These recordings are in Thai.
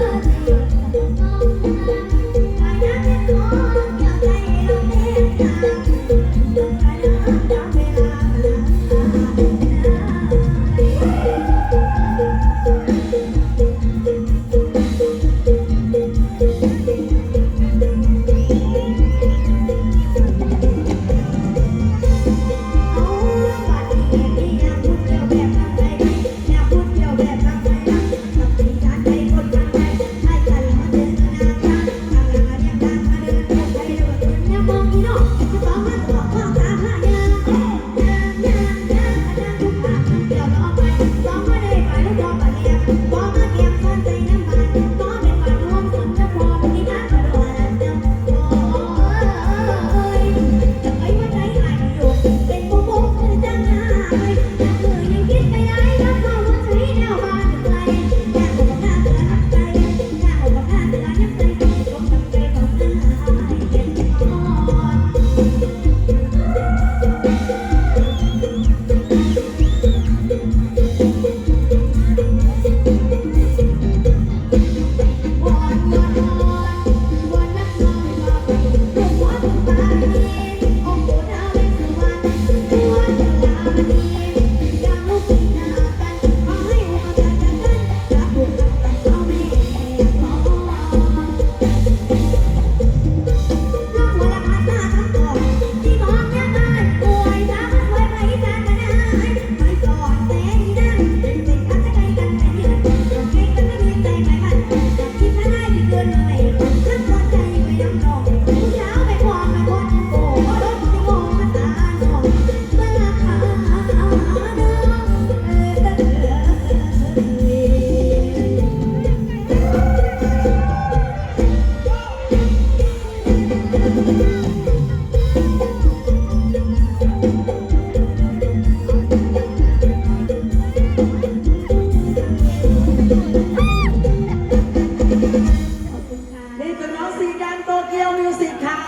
Yeah. คือน้องสีแดงโตเกียวมิวสิกค่ะ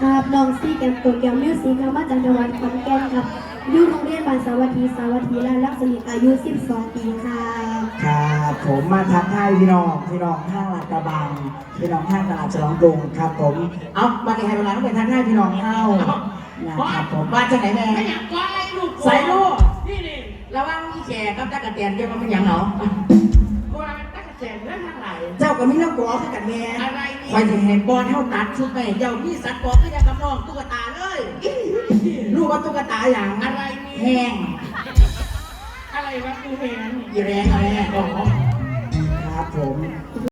ครับน้องซีแกมตัวแกมมิวสิกครับมาจากจังหวัดขอนแก่นครับอยู่โรงเรียนบ้านสาวัตถีสาวัตถีและลักษณิตอายุ 12 ปีค่ะ ครับผมมาทักทายพี่น้องพี่น้องข้างลาดกระบังพี่น้องข้างตลาดฉลองกรุงครับผม เอามาในไฮเวลาต้องไปทักทายพี่น้องเข้านะครับผมมาจากไหนแม่ไม่อยากก้อนอะไรลูกใส่ลูกนี่นี่ระวังที่แชร์กับจักรเตียนเดี๋ยวมันเป็นหยังเหรอ ก็มีน้ำกอคือกันแม่อะไรนี่คอยจะเห็นบอลเท่าตัดชุดแม่เจ้ามีสัตว์กอก็ยังกับน้องตุ๊กตาเลยรู้ว่าตุ๊กตาอย่างอะไรนี่แห้งอะไรวะกูเห็นอีแรงอะไรอ๋อครับผม